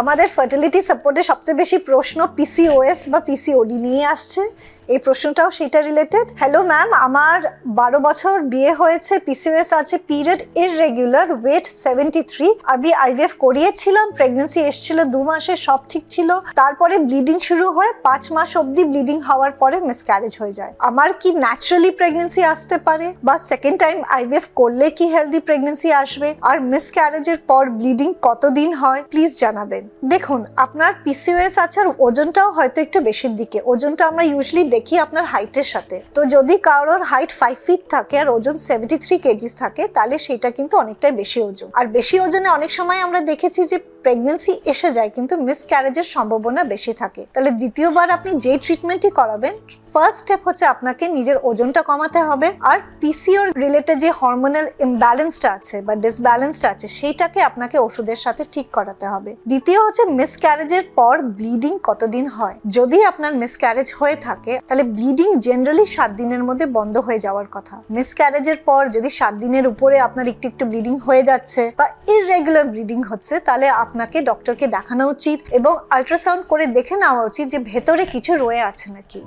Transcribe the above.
আমাদের ফার্টিলিটি সাপোর্টে সবচেয়ে বেশি প্রশ্ন পিসিওএস বা পিসিওডি নিয়ে আসছে। এই প্রশ্নটাও সেটা রিলেটেড হ্যালো ম্যাম আমার বারো বছর বিয়ে হয়েছে পিসিওএস আছে period irregular weight seventy three আমি আইভিএফ করিয়েছিলাম প্রেগনেন্সি এসেছিল দু মাসে, সব ঠিক ছিল। তারপরে ব্লিডিং শুরু হয়ে, পাঁচ মাস অবধি ব্লিডিং হওয়ার পরে মিসক্যারেজ হয়ে যায়। আমার কি ন্যাচারালি প্রেগনেন্সি আসতে পারে? বা সেকেন্ড টাইম আইভিএফ করলে কি হেলদি প্রেগনেন্সি আসবে? আর মিসক্যারেজের পর ব্লিডিং কতদিন হয়? প্লিজ জানাবেন। দেখুন, আপনার পিসিওএস আছে আর ওজনটাও হয়তো একটু বেশির দিকে। ওজনটা আমরা ইউজুয়ালি দেখি আপনার হাইটের সাথে। তো যদি কারোর হাইট ফাইভ ফিট থাকে আর ওজন সেভেন্টি থ্রি কেজিস থাকে, তাহলে সেটা কিন্তু অনেকটাই বেশি ওজন। আর বেশি ওজনে অনেক সময় আমরা দেখেছি যে প্রেগনেন্সি এসে যায়, কিন্তু মিসক্যারেজের সম্ভাবনা বেশি থাকে। তাহলে দ্বিতীয়বার আপনি যে ট্রিটমেন্টই করাবেন ফার্স্ট স্টেপ হচ্ছে আপনাকে নিজের ওজনটা কমাতে হবে, আর পিসিওর রিলেটেড যে হরমোনাল ইমব্যালেন্সটা আছে বা ডিসব্যালেন্সটা আছে, সেইটাকে আপনাকে ওষুধের সাথে ঠিক করাতে হবে। দ্বিতীয় হচ্ছে মিসক্যারেজের পর ব্লিডিং কতদিন হয়? যদি আপনার মিসক্যারেজ হয়ে থাকে, তাহলে ব্লিডিং জেনারেলি সাত দিনের মধ্যে বন্ধ হয়ে যাওয়ার কথা। মিসক্যারেজের পর যদি সাত দিনের উপরে আপনার একটু একটু ব্লিডিং হয়ে যাচ্ছে, বা ইররেগুলার ব্লিডিং হচ্ছে, তাহলে আপনাকে ডক্টরকে দেখানো উচিত এবং আল্ট্রাসাউন্ড করে দেখে নেওয়া উচিত যে ভেতরে কিছু রয়ে আছে নাকি।